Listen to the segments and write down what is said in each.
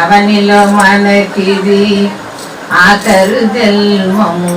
అవనిలో మనకిది ఆఖరు జన్మము.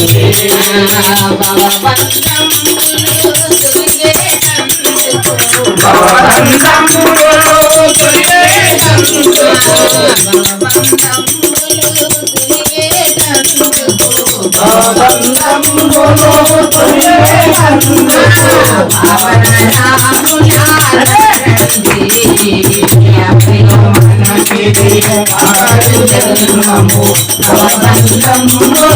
మనకిది ఆఖరు జన్మము జన్మము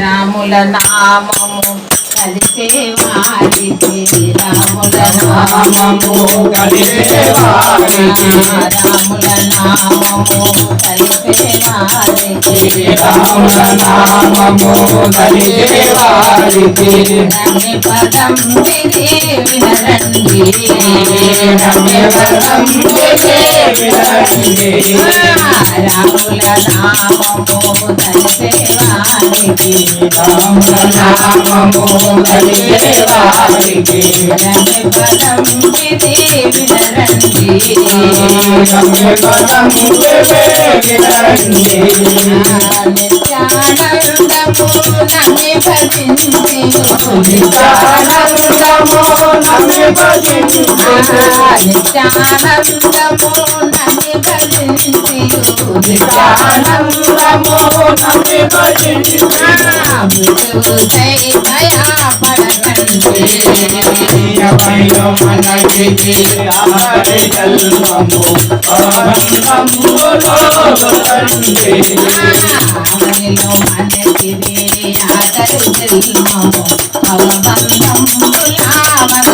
రాముల నామము కలిసే వారికి నామము కలిసే రాముల నామము కలిసే వారికి రాముల నామము వారికి పదం వినరండి పదం వినరండి. రాముల నామము కలిసే వారికి రాముల నామము వారికి నిత్యానందము నమ్మి భజించి నిత్యానందము నమ్మి భజించు నిత్యానందము నమ్మి భజించి నిత్యానందము మనకి ఆనందములో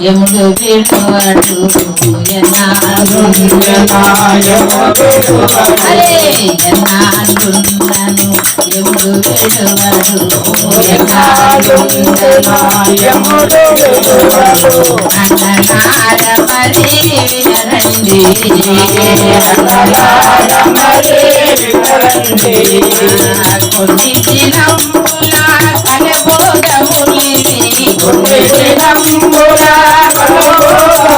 మనకి ఆరి జన్మము ఆనందములో ఎముడు అన్ననార మరి వినరండి. కొన్ని దినంబుల కొన్ని దినంబుల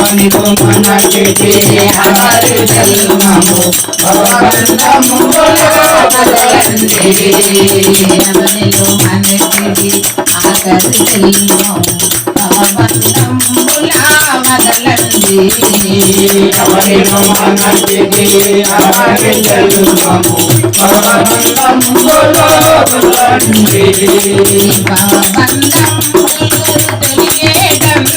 రామగుణంబుల మన అవనితో హరి జన్మము భగవంతములో వదలండి. అవనిలో మనకిది ఆఖరి జన్మం మనకి హరి జన్మము వదలండి. భవబంధములో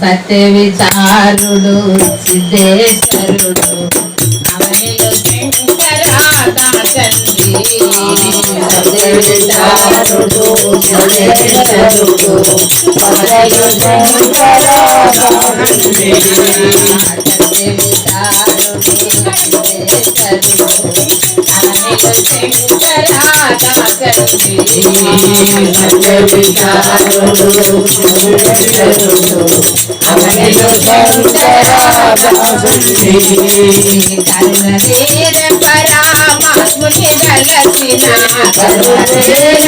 సత్య విచారుడు సిద్ధేశ్వరుడు అవనిలో విచారుడు సిద్ధేశ్వరుడు అవనిలో సత్య విచారుడు సిద్ధేశ్వరుడు పరామాత్ముని గలచిన పరామాత్ముని పరామాత్ముని గలచిన కరుణదేర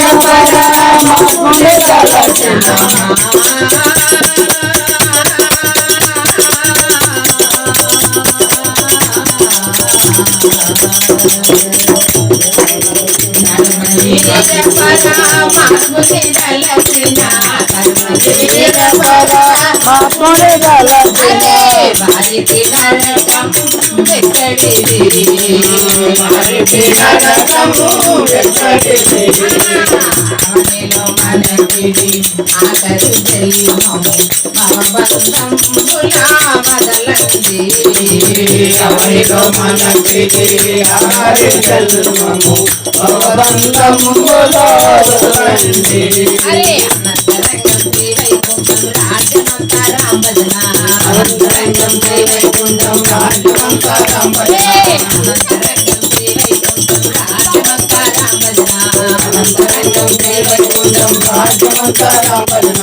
మాత్మనే గలసిన అదే వారికి నరకం వెక్కడిది వారికి నరకము ఎక్కడిది అవనిలో మనకిది ఆఖరి తెలియము భవబంధములా మొదలంది ఎవరిలో మనకిది ఆరి జన్మము భవబంధములో రండి అరే శ్రీ వైకుంఠం రాజమంతారాం భజన శ్రీ వైకుంఠం రాజమంతారాం భజన.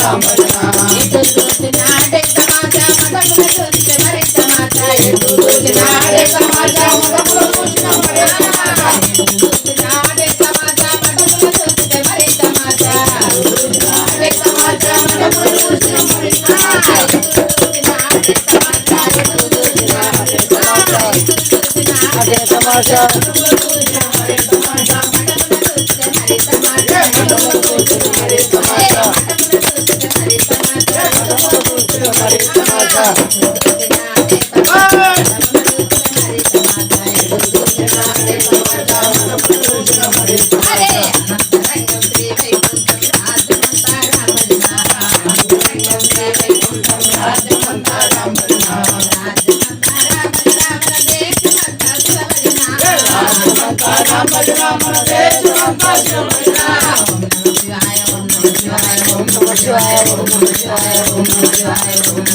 రాజమంతారాం భజన. అదే సమాచారం I'm Joel, Joel, Joel.